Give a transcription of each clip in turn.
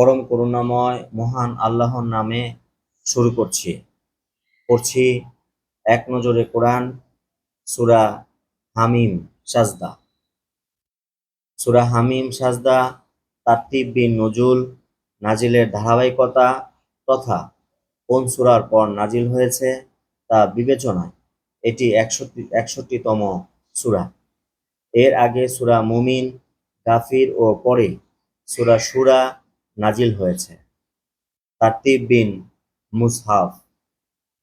পরম করুণাময়, মহান আল্লাহর নামে শুরু করছি। পড়ছি এক নজরে কোরআন, সুরা হামিম, সাজদা। সুরা হামিম, সাজদা, তারতিব বিন নজুল নাজিলের ধারাবাহিকতা তথা কোন সুরার পর নাজিল হয়েছে তা বিবেচনায় এটি একষট্টি, একষট্টিতম সুরা। এর আগে সুরা মুমিন, গাফির ও পরে সুরা সুরা নাজিল হয়েছে। তারতিব বিন মুসহাফ,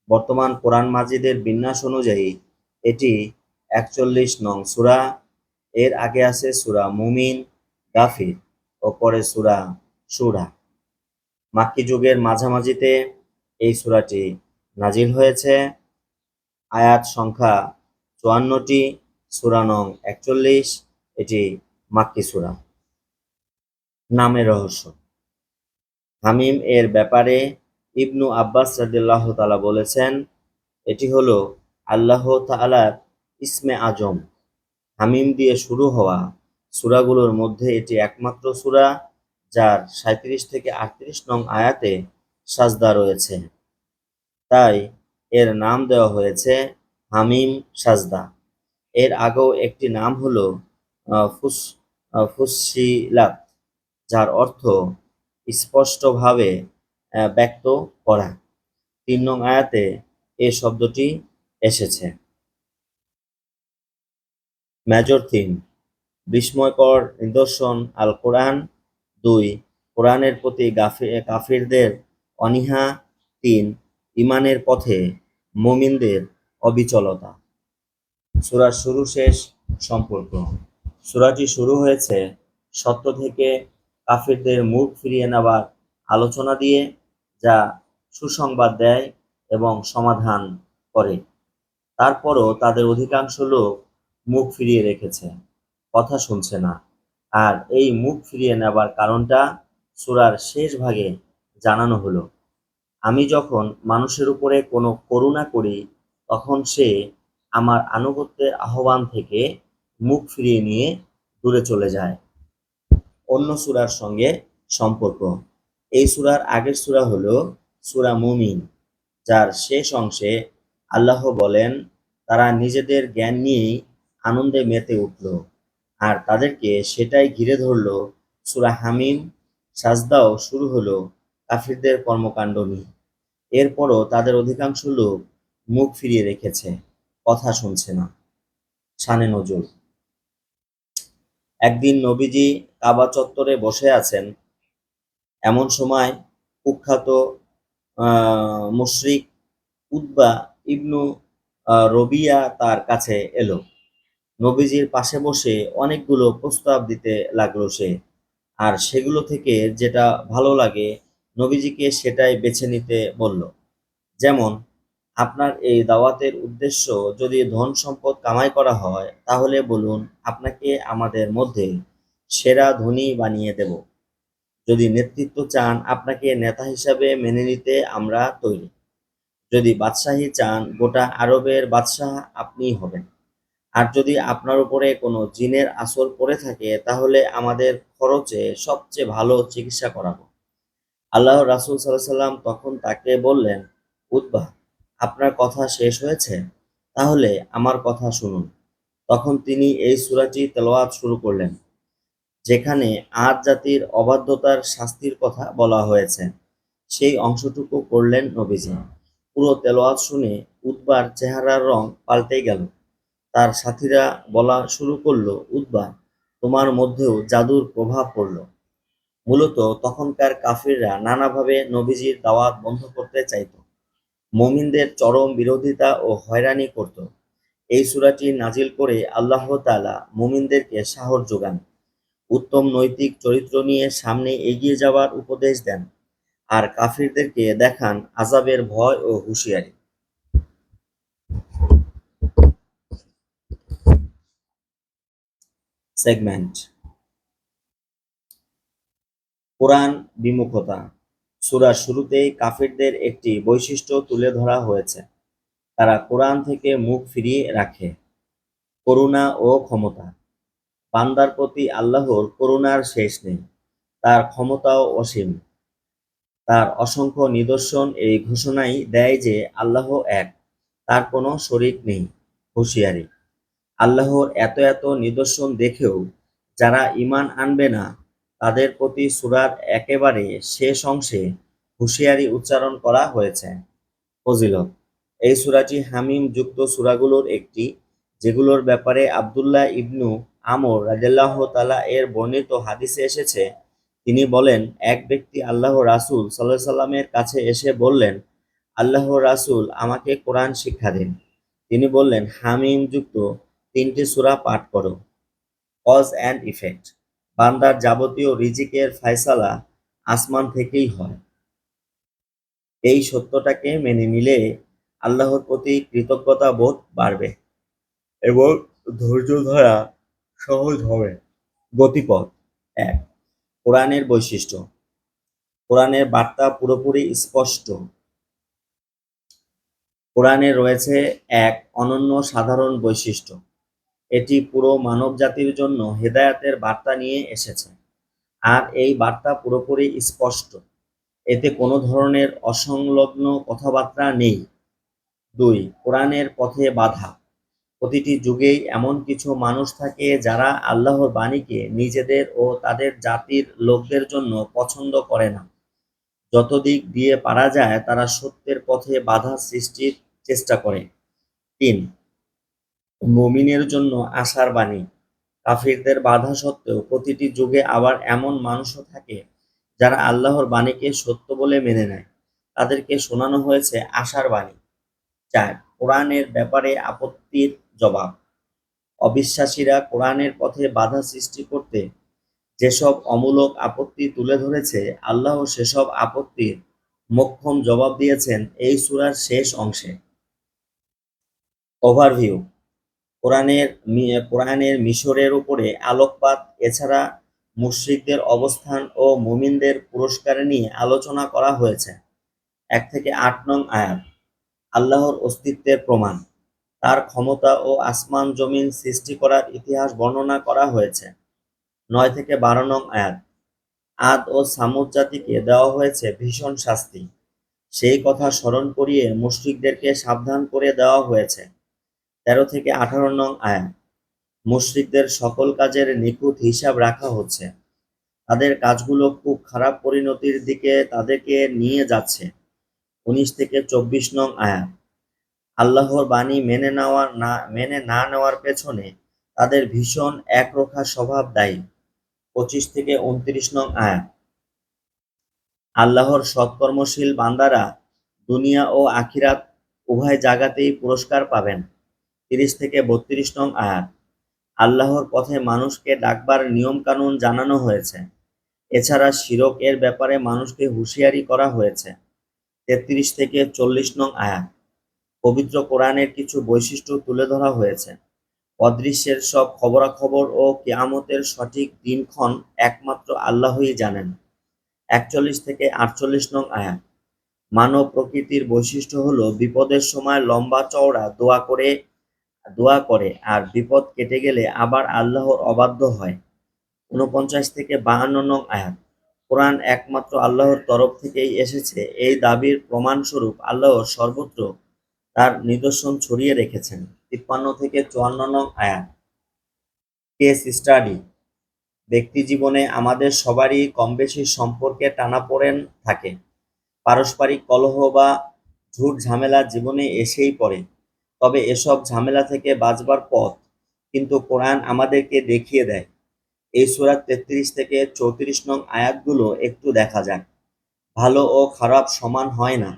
বর্তমান কোরআন মাজিদের বিন্যাস অনুযায়ী এটি একচল্লিশ নং সুরা। এর আগে আছে সুরা মুমিন, গাফির ও পরে সুরা সুরা মাক্কি যুগের মাঝামাঝিতে এই সূরাটি নাজিল হয়েছে। আয়াত সংখ্যা চুয়ান্নটি, সূরা নং একচল্লিশ, এটি মাক্কি সূরা। নামের রহস্য। হামিম এর ব্যাপারে ইবনু আব্বাস রাদিল্লাহ তালা বলেছেন, এটি হলো আল্লাহ তাআলার ইসমে আজম। হামিম দিয়ে শুরু হওয়া সূরাগুলোর মধ্যে এটি একমাত্র সূরা যার সাঁত্রিশ থেকে আটত্রিশ নং আয়াতে সাজদা রয়েছে। তাই এর নাম দেওয়া হয়েছে হামিম সাজদা। এর আগেও একটি নাম হলো ফুস ফুসিলাত যার অর্থ স্পষ্টভাবে ব্যক্ত করা। তিন নং আয়াতে এ শব্দটি এসেছে। মেজর থিম বিস্ময়কর নিদর্শন আল কোরআন দুই, কোরআনের প্রতি কাফিরদের অনীহা তিন ইমানের পথে মুমিনদের অবিচলতা। সূরার শুরু শেষ সম্পর্ক। সূরাটি শুরু হয়েছে সত্য থেকে কাফিরদের মুখ ফিরিয়ে নেওয়ার আলোচনা দিয়ে যা সুসংবাদ দেয় এবং সমাধান করে। তারপরও তাদের অধিকাংশ লোক মুখ ফিরিয়ে রেখেছে, কথা শুনছে না। আর এই মুখ ফিরিয়ে নেবার কারণটা সুরার শেষ ভাগে জানানো হলো। আমি যখন মানুষের উপরে কোনো করুণা করি, তখন সে আমার আনুগত্যের আহ্বান থেকে মুখ ফিরিয়ে নিয়ে দূরে চলে যায়। অন্য সূরার সঙ্গে সম্পর্ক। এই সূরার আগের সূরা হলো সুরা মুমিন, যার শেষ অংশে আল্লাহ বলেন, তারা নিজেদের জ্ঞান নিয়েই আনন্দে মেতে উঠল আর তাদেরকে সেটাই ঘিরে ধরল সূরা হামিম। সাজদাও শুরু হলো কাফিরদের কর্মকাণ্ড নিয়ে। এরপরও তাদের অধিকাংশ লোক মুখ ফিরিয়ে রেখেছে, কথা শুনছে না। শানে নজরুল একদিন নবীজি কাবা চত্বরে বসে আছেন। এমন সময় কুখ্যাত মুশরিক উদ্বা ইবনু রবিয়া তার কাছে এলো। নবীজির পাশে বসে অনেকগুলো প্রস্তাব দিতে লাগল সে। আর সেগুলো থেকে যেটা ভালো লাগে, নবীজিকে সেটাই বেছে নিতে বলল। যেমন আপনার এই দাওয়াতের উদ্দেশ্য যদি ধন সম্পদ কামাই করা হয়, তাহলে বলুন আপনাকে আমাদের মধ্যে সেরা ধনী বানিয়ে দেব। যদি নেতৃত্ব চান, আপনাকে নেতা হিসাবে মেনে নিতে আমরা তৈরি। যদি বাদশাহী চান, গোটা আরবের বাদশাহ আপনিই হবেন। আর যদি আপনার উপরে কোনো জিনের আসর পড়ে থাকে, তাহলে আমাদের খরচে সবচেয়ে ভালো চিকিৎসা করাবো। আল্লাহ রাসুল সাল্লাহ সাল্লাম তখন তাকে বললেন উদ্বাহ আপনার কথা শেষ হয়েছে? তাহলে আমার কথা শুনুন। তখন তিনি এই সূরাটি তেলাওয়াত শুরু করলেন, যেখানে আদ জাতির অবাধ্যতার শাস্তির কথা বলা হয়েছে। সেই অংশটুকু করলেন নবীজি। পুরো তেলাওয়াত শুনে উদ্বার চেহারার রং পাল্টে গেল। তার সাথীরা বলা শুরু করল উদ্বা তোমার মধ্যেও জাদুর প্রভাব পড়ল। মূলত তখনকার কাফিররা নানাভাবে নবীজির দাওয়াত বন্ধ করতে চাইত। মুমিনদের চরম বিরোধিতা ও হয়রানি করত। এই সূরাটি নাজিল করে আল্লাহ তাআলা মুমিনদেরকে সাহস যোগান, উত্তম নৈতিক চরিত্র নিয়ে সামনে এগিয়ে যাওয়ার উপদেশ দেন আর কাফিরদেরকে দেখান আজাবের ভয় ও হুঁশিয়ারি। সেগমেন্ট কোরআন বিমুখতা। সূরার শুরুতেই কাফিরদের একটি বৈশিষ্ট্য তুলে ধরা হয়েছে। তারা কোরআন থেকে মুখ ফিরিয়ে রাখে, করুণা ও ক্ষমতা। বান্দার প্রতি আল্লাহর করুণার শেষ নেই, তার ক্ষমতাও অসীম। তার অসংখ্য নিদর্শন এই ঘোষণাই দেয় যে আল্লাহ এক, তার কোনো শরিক নেই, হুঁশিয়ারি। আল্লাহর এত এত নিদর্শন দেখেও যারা ঈমান আনবে না তাদের প্রতি সূরার একেবারে শেষ অংশে হুঁশিয়ারি উচ্চারণ করা হয়েছে। ফজিলত, এই সুরাটি হামিম যুক্ত সূরাগুলোর একটি, যেগুলোর ব্যাপারে আব্দুল্লাহ ইবনু আমর রাদিয়াল্লাহু তাআলা এর বর্ণিত হাদিসে এসেছে। তিনি বলেন, এক ব্যক্তি আল্লাহ রাসূল সাল্লাল্লাহু সাল্লামের কাছে এসে বললেন, আল্লাহ রাসূল, আমাকে কোরআন শিক্ষা দিন। তিনি বললেন, হামিম যুক্ত তিনটি সূরা পাঠ করো। Cause and effect. বান্দার যাবতীয় রিজিকের ফয়সালা আসমান থেকেই হয়। এই সত্যটাকে মেনে নিলে আল্লাহর প্রতি কৃতজ্ঞতা বোধ বাড়বে এবং ধৈর্য ধরা সহজ হবে। গতিপথ এক, কোরআনের বৈশিষ্ট্য। কোরআনের বার্তা পুরোপুরি স্পষ্ট। কোরআনে রয়েছে এক অনন্য সাধারণ বৈশিষ্ট্য। এটি পুরো মানবজাতির জন্য হেদায়াতের বার্তা নিয়ে এসেছে। আর এই বার্তা পুরোপুরি স্পষ্ট। এতে কোনো ধরনের অসংলগ্ন কথাবার্তা নেই। দুই, কোরআনের পথে বাধা। প্রতিটি যুগেই এমন কিছু মানুষ থাকে যারা আল্লাহর বাণীকে নিজেদের ও তাদের জাতির লোকদের জন্য পছন্দ করে না। যত দিক দিয়ে পারা যায় তারা সত্যের পথে বাধা সৃষ্টির চেষ্টা করে। তিন মুমিনের জন্য আশার বাণী। কাফিরদের বাধা সত্ত্বেও প্রতিটি যুগে আবার এমন মানুষও থাকে যারা আল্লাহর বাণীকে সত্য বলে মেনে নেয়। তাদেরকে শোনানো হয়েছে আশার বাণী। চার, কোরআনের ব্যাপারে আপত্তির জবাব। অবিশ্বাসীরা কোরআনের পথে বাধা সৃষ্টি করতে যেসব অমূলক আপত্তি তুলে ধরেছে, আল্লাহ সেসব আপত্তির মোক্ষম জবাব দিয়েছেন এই সূরার শেষ অংশে। ওভারভিউ কোরআনের কোরআনের মিশরের উপরে আলোকপাত, এছাড়া মুশরিকদের অবস্থান ও মুমিনদের পুরস্কার নিয়ে আলোচনা করা হয়েছে। এক থেকে আট নং আয়াত, আল্লাহর অস্তিত্বের প্রমাণ। তার ক্ষমতা ও আসমান জমিন সৃষ্টি করার ইতিহাস বর্ণনা করা হয়েছে। নয় থেকে বারো নং আয়াত, আদ ও সামুদ জাতিকে দেওয়া হয়েছে ভীষণ শাস্তি। সেই কথা স্মরণ করিয়ে মুশরিকদেরকে সাবধান করে দেওয়া হয়েছে। তেরো থেকে আঠারো নং আয়াত। মুশরিকদের সকল কাজের নিখুঁত হিসাব রাখা হচ্ছে। তাদের কাজগুলো খুব খারাপ পরিণতির দিকে তাদেরকে নিয়ে যাচ্ছে। উনিশ থেকে চব্বিশ নং আয়াত। আল্লাহর বাণী মেনে নেওয়ার না, মেনে না নেওয়ার পেছনে তাদের ভীষণ একরোখা স্বভাব দায়ী। পঁচিশ থেকে উনত্রিশ নং আয়াত। আল্লাহর সৎকর্মশীল বান্দারা দুনিয়া ও আখিরাত উভয় জায়গাতেই পুরস্কার পাবেন। তিরিশ থেকে বত্রিশ নং আয়াত। আল্লাহর পথে মানুষকে ডাকবার নিয়ম কানুন জানানো হয়েছে। এছাড়া শিরক এর ব্যাপারে মানুষকে হুঁশিয়ারি করা হয়েছে। তেত্রিশ থেকে চল্লিশ নং আয়াত। পবিত্র কোরআনের কিছু বৈশিষ্ট্য তুলে ধরা হয়েছে। অদৃশ্যের সব খবরাখবর ও কেয়ামতের সঠিক দিনক্ষণ একমাত্র আল্লাহই জানেন। একচল্লিশ থেকে আটচল্লিশ নং আয়াত। মানব প্রকৃতির বৈশিষ্ট্য হলো বিপদের সময় লম্বা চওড়া দোয়া করে দোয়া করে, আর বিপদ কেটে গেলে আবার আল্লাহর অবাধ্য হয়। উনপঞ্চাশ থেকে বাহান্ন নং আয়াত। কোরআন একমাত্র আল্লাহর তরফ থেকেই এসেছে। এই দাবির প্রমাণস্বরূপ আল্লাহ সর্বত্র তার নিদর্শন ছড়িয়ে রেখেছেন। তিপ্পান্ন থেকে চুয়ান্ন নং আয়াত। Case study. ব্যক্তি জীবনে আমাদের সবারই কম বেশি সম্পর্কে টানাপোড়েন থাকে। পারস্পরিক কলহ বা ঝুট ঝামেলা জীবনে এসেই পড়ে। তবে এসব ঝামেলা থেকে বাঁচবার পথ কিন্তু কোরআন আমাদেরকে দেখিয়ে দেয়। এই সূরার তেত্রিশ থেকে চৌত্রিশ নং আয়াতগুলো একটু দেখা যাক। ভালো ও খারাপ সমান হয় না।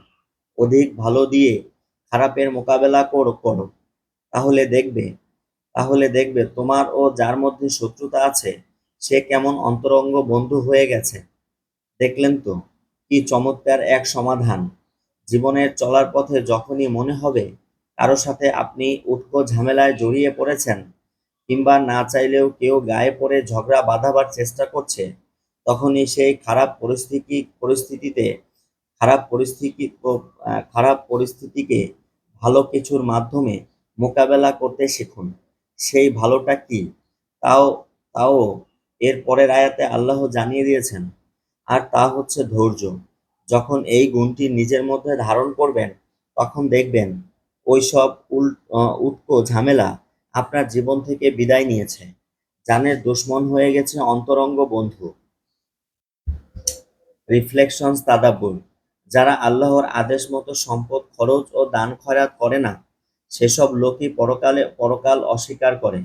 অধিক ভালো দিয়ে খারাপের মোকাবেলা করো করো। তাহলে দেখবে তাহলে দেখবে তোমার ও যার মধ্যে শত্রুতা আছে, সে কেমন অন্তরঙ্গ বন্ধু হয়ে গেছে। দেখলেন তো, কি চমৎকার এক সমাধান। জীবনের চলার পথে যখনই মনে হবে কারও সাথে আপনি উটকো ঝামেলায় জড়িয়ে পড়েছেন কিংবা না চাইলেও কেউ গায়ে পড়ে ঝগড়া বাঁধাবার চেষ্টা করছে, তখনই সেই খারাপ পরিস্থিতি, পরিস্থিতিতে, খারাপ পরিস্থিতি খারাপ পরিস্থিতিকে ভালো কিছুর মাধ্যমে মোকাবেলা করতে শিখুন। সেই ভালোটা কি? তাও তাও এর পরের আয়াতে আল্লাহ জানিয়ে দিয়েছেন, আর তা হচ্ছে ধৈর্য। যখন এই গুণটি নিজের মধ্যে ধারণ করবেন, তখন দেখবেন ওই সব উল উটকো ঝামেলা আপনার জীবন থেকে বিদায় নিয়েছে। জানের দুশ্মন হয়ে গেছে অন্তরঙ্গ বন্ধু। রিফ্লেকশনস তাদাব্বুর। যারা আল্লাহর আদেশ মতো সম্পদ, খরচ ও দান খয়রাত করে না, সেসব লোকই পরকালে পরকাল অস্বীকার করে।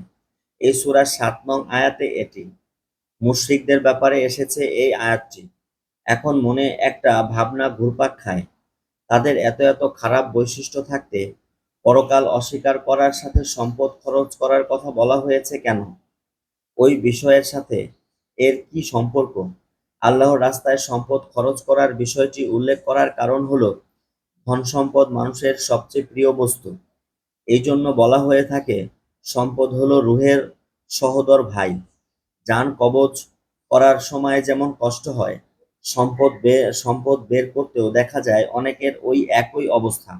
এই সূরার সাত নং আয়াতে এটি। মুশরিকদের ব্যাপারে এসেছে এই আয়াতটি। এখন মনে একটা ভাবনা ঘুরপাক খায়। তাদের এত এত খারাপ বৈশিষ্ট্য থাকতে পরকাল অস্বীকার করার সাথে সম্পদ খরচ করার কথা বলা হয়েছে কেন? ওই বিষয়ের সাথে এর কি সম্পর্ক? আল্লাহর রাস্তায় সম্পদ খরচ করার বিষয়টি উল্লেখ করার কারণ হলো ধন সম্পদ মানুষের সবচেয়ে প্রিয় বস্তু। এই জন্য বলা হয়ে থাকে, সম্পদ হলো রুহের সহোদর ভাই। যান কবচ করার সময় যেমন কষ্ট হয়, সম্পদ সম্পদ বের করতেও দেখা যায় অনেকের ওই একই অবস্থা।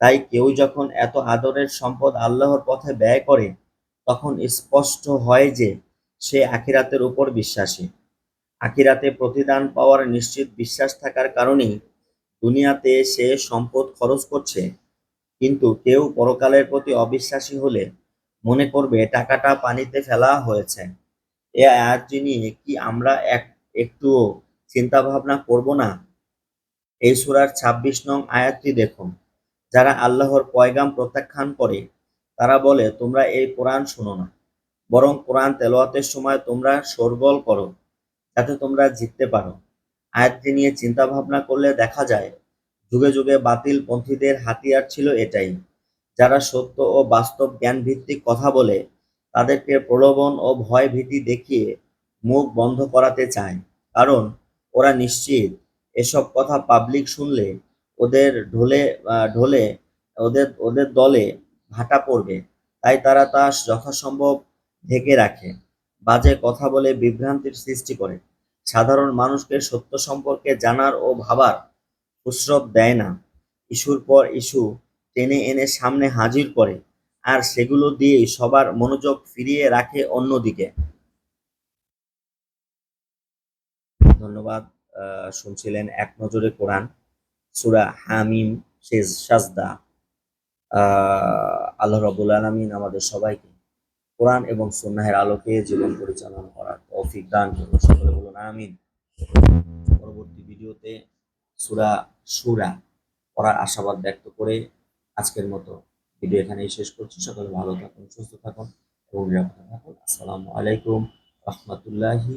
তাই কেউ যখন এত আদরের সম্পদ আল্লাহর পথে ব্যয় করে, তখন স্পষ্ট হয় যে সে আখিরাতের উপর বিশ্বাসী। আখিরাতে প্রতিদান পাওয়ার নিশ্চিত বিশ্বাস থাকার কারণেই দুনিয়াতে সে সম্পদ খরচ করছে। কিন্তু কেউ পরকালের প্রতি অবিশ্বাসী হলে মনে করবে টাকাটা পানিতে ফেলা হয়েছে। এ আয়াতটি নিয়ে কি আমরা এক, একটুও চিন্তা ভাবনা করব না? এই সুরার ছাব্বিশ নং আয়াতটি দেখুন। যারা আল্লাহর পয়গাম প্রত্যাখ্যান করে, তারা বলে, তোমরা এই কোরআন শোনো না। বরং কোরআন তেলাওয়াতের সময় তোমরা শোরগোল করো, যাতে তোমরা জিততে পারো। আয়াতটি নিয়ে চিন্তা ভাবনা করলে দেখা যায়, যুগে যুগে বাতিল পন্থীদের হাতিয়ার ছিল এটাই। যারা সত্য ও বাস্তব জ্ঞান ভিত্তিক কথা বলে, তাদেরকে প্রলোভন ও ভয় ভীতি দেখিয়ে মুখ বন্ধ করাতে চায়। কারণ, ওরা নিশ্চিত, এসব কথা পাবলিক শুনলে ওদের ঢোলে ঢোলে, ওদের ওদের দলে ভাটা পড়বে। তাই তারা তা যথাসম্ভব ঢেকে রাখে, বাজে কথা বলে বিভ্রান্তির সৃষ্টি করে। সাধারণ মানুষকে সত্য সম্পর্কে জানার ও ভাবার ফুসরত দেয় না। ইস্যুর পর ইস্যু টেনে এনে সামনে হাজির করে, আর সেগুলো দিয়েই সবার মনোযোগ ফিরিয়ে রাখে অন্যদিকে। ধন্যবাদ শুনছিলেন এক নজরে কোরআন। সুরা হামিম, শেষ সাজদা আল্লাহ রবুল আলমিন আমাদের সবাইকে কোরআন এবং সুন্নাহের আলোকে জীবন পরিচালনা করার তৌফিক দান সকলে বলুন আমিন। পরবর্তী ভিডিওতে সুরা সুরা পড়ার আশাবাদ ব্যক্ত করে আজকের মতো ভিডিও এখানেই শেষ করছি। সকলে ভালো থাকুন, সুস্থ থাকুন এবং নিরাপদে থাকুন। আসসালামু আলাইকুম রহমতুল্লাহি